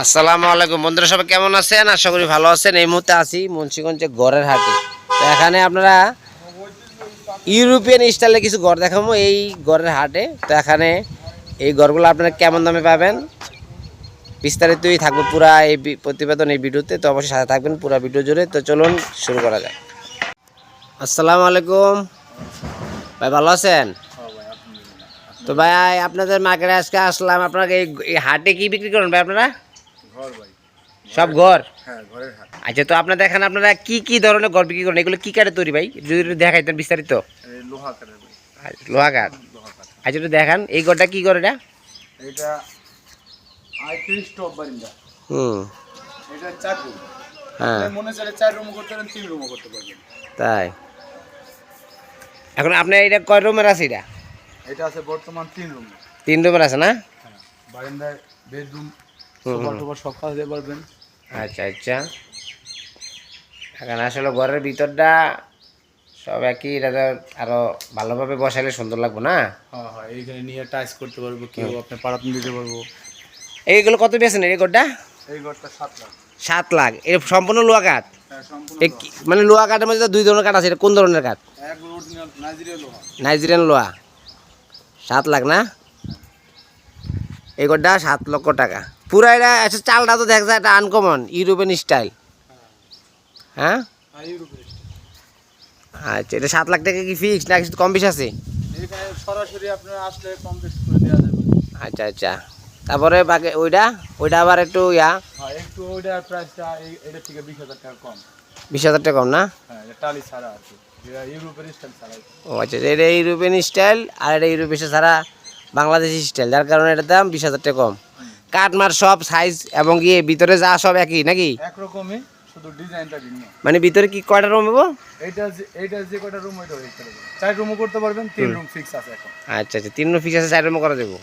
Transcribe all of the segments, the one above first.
আসসালামু আলাইকুম। বন্ধুরা সবাই কেমন আছেন? আশা করি ভালো আছেন। এই মুহূর্তে আছি মুন্সিগঞ্জে গড়ের হাটে। তো এখানে আপনারা ইউরোপিয়ান স্টাইলে কিছু ঘর দেখাবো এই গড়ের হাটে। তো এখানে এই ঘরগুলো আপনারা কেমন দামে পাবেন? বিস্তারিতই থাকবে পুরা এই প্রতিবেদন এই ভিডিওতে। তো অবশ্যই সাথে থাকবেন পুরা ভিডিও জুড়ে। তো চলুন শুরু করা যায় আসসালামু আলাইকুম। ভাই, ভালো আছেন? তো ভাই, আপনাদের মার্কেটে আজকে আসলাম। আপনাকে এই হাটে কি বিক্রি করেন ভাই আপনারা? ঘর ভাই। সব ঘর? হ্যাঁ ঘরের হাট। আচ্ছা তো আপনাদের এখানে আপনারা কি কি ধরনের ঘর বিক্রি করেন? এগুলো কি কাঠে তৈরি ভাই? যদি দেখাইতেন বিস্তারিত। লোহা কাঠের আচ্ছা, লোহা কাঠ। আচ্ছা একটু দেখান এই ঘরটা কি করে এটা? এটা আইত্রিশ টপ বারিন্দা। হুম। এটা চার রুম। হ্যাঁ। মনে চাইলে চার রুমও করতে পারেন তিন রুমও করতে পারবেন। তাই। এখন আপনার এটা কয় রুমের আছে এটা? এটা আছে বর্তমান তিন রুম। তিন রুমের আছে না? হ্যাঁ বেডরুম সোফা টোফা সব কাজ পারবেন। আচ্ছা আচ্ছা। এখন আসলে ঘরের ভিতরটা সব একই এটা আরও ভালোভাবে বসাইলে সুন্দর লাগবে না? হ্যাঁ হ্যাঁ এইখানে নিয়ে টাইস করতে পারব কেউ আপনি পাড়াতে দিতে পারব। এইগুলো কত বেছেন এই ঘরটা এই ঘরটা সাত লাখ। সাত লাখ। এটা সম্পূর্ণ লোহা কাঠ? হ্যাঁ মানে লোহা কাঠের মধ্যে দুই ধরনের কাঠ আছে এটা কোন ধরনের কাঠ? নাইজেরিয়ান লোহা। সাত লাখ না? এই ঘরটা সাত লক্ষ টাকা। পুরা এটা আচ্ছা চালটা তো দেখা যায় এটা আনকমন ইউরোপিয়ান স্টাইল হ্যাঁ? আচ্ছা এটা সাত লাখ টাকা কি ফিক্স না কিছু কম বেশি আছে? সরাসরি আপনারা আসলে কম বেশি করে দেওয়া যাবে। আচ্ছা আচ্ছা। তারপরে বাকি ওইটা ওইটা আবার একটু ইয়া? হ্যাঁ একটু ওইটার প্রাইসটা এটা থেকে বিশ হাজার টাকা কম। বিশ হাজার টাকা কম না? হ্যাঁ টালি ছাড়া আর কি। ও আচ্ছা এটা ইউরোপিয়ান স্টাইল আর এটা ইউরোপের ছাড়া বাংলাদেশি স্টাইল যার কারণে এটার দাম বিশ হাজার টাকা কম। কাঠমার সব সাইজ এবং ইয়ে ভিতরে যা সব একই নাকি? একরকমই শুধু ডিজাইনটা ভিন্ন। মানে ভিতরে কি কয়টা রুম হব এইটা যে এইটা যে কটা রুম ওইটা ওই চার রুমও করতে পারবেন তিন রুম ফিক্স আছে এখন। আচ্ছা আচ্ছা তিন রুম ফিক্স আছে চার রুমও করা দেবো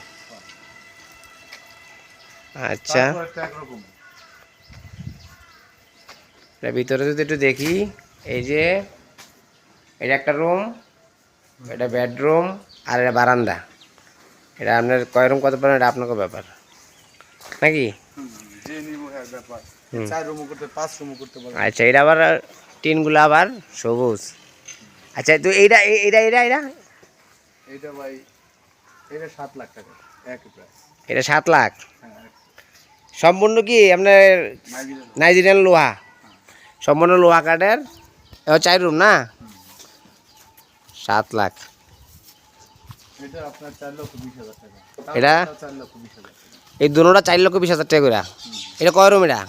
আচ্ছা। একটা ভিতরে যদি একটু দেখি এই যে এটা একটা রুম এটা বেডরুম আর এটা বারান্দা। এটা আপনার কয় রুম কত পারেন এটা আপনাকে ব্যাপার। নাকি? আচ্ছা এটা আবার টিনগুলো আবার সবুজ। আচ্ছা তো এইটা এই- এইটা এইটা এইটা? এইটা ভাই এটা সাত লাখ। টাকা এটা সাত লাখ সম্পূর্ণ কি আপনার নাইজেরিয়া নাইজেরিয়ান লোহা? সম্পূর্ণ লোহা কাঠের? চার রুম না? সাত লাখ। এটা আপনার চার লক্ষ বিশ হাজার টাকা। এটা? চার লক্ষ বিশ হাজার। এই দুটা চার লক্ষ বিশ হাজার টাকা করে এটা কয় রুম এটা?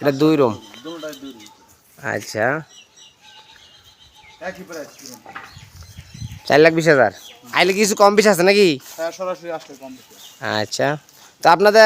এটা দুই রুম। আচ্ছা। চার লাখ বিশ হাজার। আইলে কিছু কম বেশি আছে নাকি? হ্যাঁ আচ্ছা। তো আপনাদের